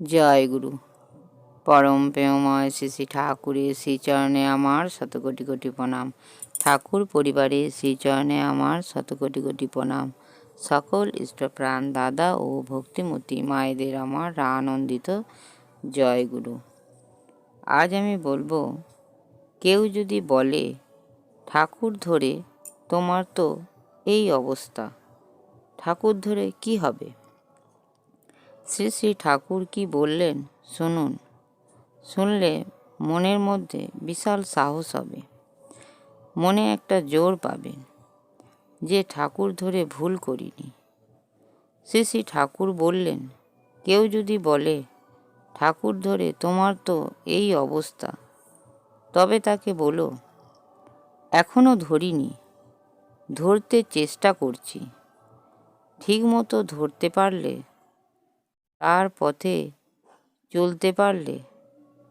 জয় গুরু। পরম প্রেমময় শ্রী শ্রী ঠাকুরের শ্রীচরণে আমার শত কোটি কোটি প্রণাম। ঠাকুর পরিবারের শ্রীচরণে আমার শত কোটি কোটি প্রণাম। সকল ইষ্টপ্রাণ দাদা ও ভক্তিমূর্তি মায়েদের আমার আনন্দিত জয় গুরু। আজ আমি বলব, কেউ যদি বলে, ঠাকুর ধরে তোমার তো এই অবস্থা। ঠাকুর ধরে কি হবে? শ্রী শ্রী ঠাকুর কি বললেন? শুনুন। শুনলে মনের মধ্যে বিশাল সাহস হবে। মনে একটা জোর পাবেন যে ঠাকুর ধরে ভুল করিনি। শ্রী শ্রী ঠাকুর বললেন, কেউ যদি বলে, ঠাকুর ধরে তোমার তো এই অবস্থা, তবে তাকে বলো এখনও ধরিনি, ধরতে চেষ্টা করছি। ঠিকমতো ধরতে পারলে তার পথে চলতে পারলে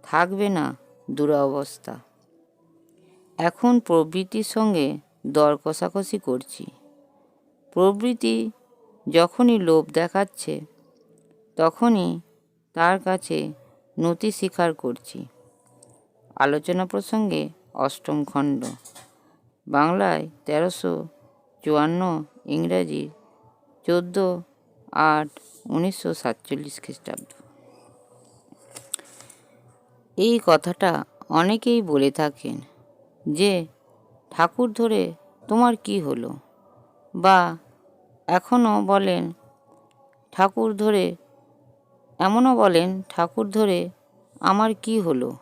থাকবে না দুরবস্থা। এখন প্রবৃত্তির সঙ্গে দর কষাকষি করছি। প্রবৃত্তি যখনই লোভ দেখাচ্ছে, তখনই তার কাছে নতি স্বীকার করছি। আলোচনা প্রসঙ্গে অষ্টম খণ্ড। বাংলায় তেরোশো চুয়ান্ন ইংরাজি চোদ্দ আট, উনিশশো সাতচল্লিশ খ্রিস্টাব্দ। এই কথাটা অনেকেই বলে থাকেন যে, ঠাকুর ধরে তোমার কি হলো? বা এখনও বলেন, ঠাকুর ধরে, এমনও বলেন, ঠাকুর ধরে আমার কি হলো?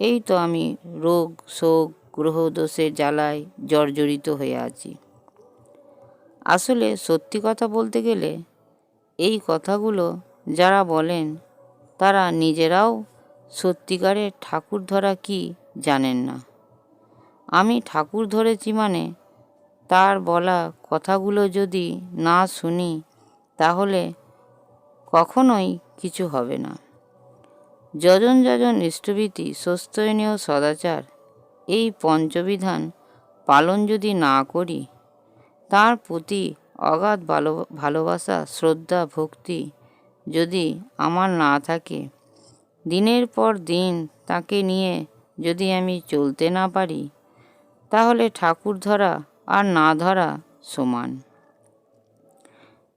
এই তো আমি রোগ, শোক গ্রহদোষের জ্বালায় জর্জরিত হয়ে আছি। আসলে সত্যি কথা বলতে গেলে এই কথাগুলো যারা বলেন, তারা নিজেরাও সত্যিকারের ঠাকুর ধরা কি জানেন না। আমি ঠাকুর ধরেছি মানে তার বলা কথাগুলো যদি না শুনি, তাহলে কখনোই কিছু হবে না। যজন যজন ইষ্টভীতি, সস্তনীয় সদাচার, এই পঞ্চবিধান পালন যদি না করি, তার প্রতি অগাধ ভালো, ভালোবাসা, শ্রদ্ধা, ভক্তি যদি আমার না থাকে, দিনের পর দিন তাকে নিয়ে যদি আমি চলতে না পারি, তাহলে ঠাকুর ধরা আর না ধরা সমান।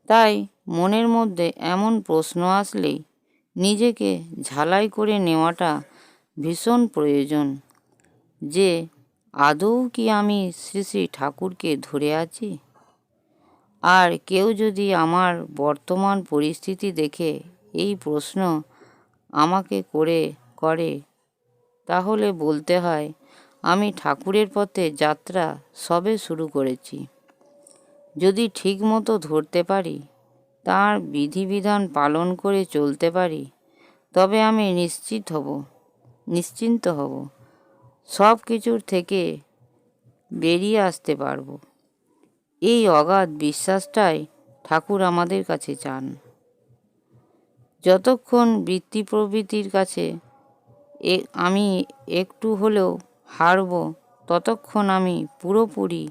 তাই মনের মধ্যে এমন প্রশ্ন আসলেই নিজেকে ঝালাই করে নেওয়াটা ভীষণ প্রয়োজন যে, আদৌ কি আমি শ্রী শ্রী ঠাকুরকে ধরে আছি? আর কেউ যদি আমার বর্তমান পরিস্থিতি দেখে এই প্রশ্ন আমাকে করে করে, তাহলে বলতে হয় আমি ঠাকুরের পথে যাত্রা সবে শুরু করেছি। যদি ঠিকমতো ধরতে পারি, তার বিধিবিধান পালন করে চলতে পারি, তবে আমি নিশ্চিত হব, নিশ্চিন্ত হব। সব কিছুর থেকে বেরিয়ে আসতে পারব। এই অগাধ বিশ্বাসটাই ঠাকুর আমাদের কাছে চান। যতক্ষণ বৃত্তি প্রবৃত্তির কাছে এ, আমি একটু হলেও হারব, ততক্ষণ আমি পুরোপুরি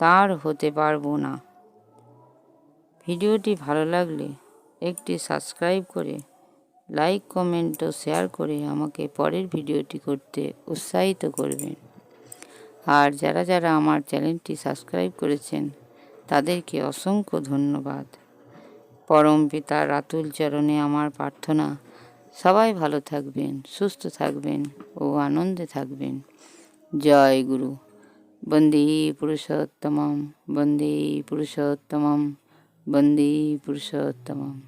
তার হতে পারব না। ভিডিওটি ভালো লাগলে একটি সাবস্ক্রাইব করে, লাইক, কমেন্ট ও শেয়ার করে আমাকে পরের ভিডিওটি করতে উৎসাহিত করবেন। আর যারা যারা আমার চ্যানেলটি সাবস্ক্রাইব করেছেন তাদেরকে অসংখ্য ধন্যবাদ। পরম পিতা রাতুল চরণে আমার প্রার্থনা। সবাই ভালো থাকবেন, সুস্থ থাকবেন ও আনন্দে থাকবেন। জয় গুরু। বন্দে পুরুষোত্তমম বন্দে পুরুষোত্তমম বন্দে পুরুষোত্তমম।